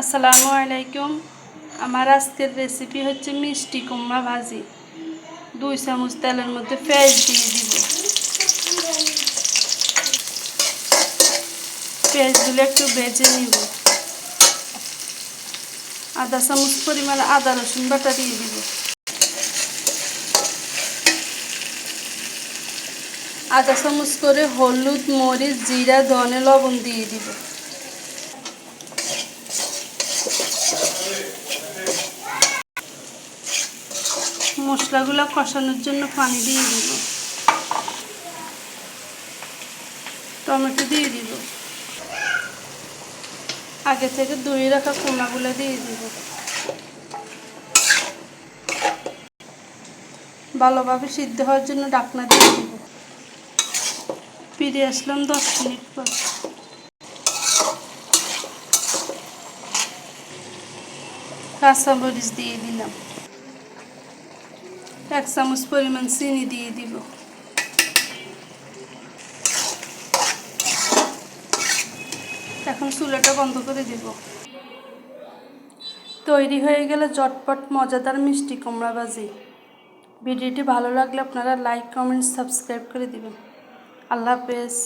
আসসালামু আলাইকুম। আমার আজকের রেসিপি হচ্ছে মিষ্টি কুমড়া ভাজি। দুই চামচ তেলের মধ্যে পেঁয়াজ দিয়ে দিব। পেঁয়াজগুলো একটু ভেজে নিব। আধা চামচ পরিমাণ আদা রসুন বাটা দিয়ে দিব। আধা চামচ করে হলুদ, মরিচ, জিরা, ধনে, লবণ দিয়ে দিব। মশলাগুলো কষানোর জন্য পানি দিয়ে দিব। টমেটো দিয়ে দিব। আগে থেকে ধুয়ে রাখা কোনাগুলো দিয়ে দিব। ভালোভাবে সিদ্ধ হওয়ার জন্য ডাকনা দিয়ে দিব। ফিরে আসলাম দশ মিনিট পর। কাঁচামরিচ দিয়ে দিলাম এক চামচ পরিমাণ চিনি দিয়ে দিব এখন চুলাটা বন্ধ করে দিব তৈরি হয়ে গেলে চটপট মজাদার মিষ্টি কুমড়া ভাজি। ভিডিওটি ভালো লাগলে আপনারা লাইক কমেন্ট সাবস্ক্রাইব করে দিবেন। আল্লাহ হাফেজ।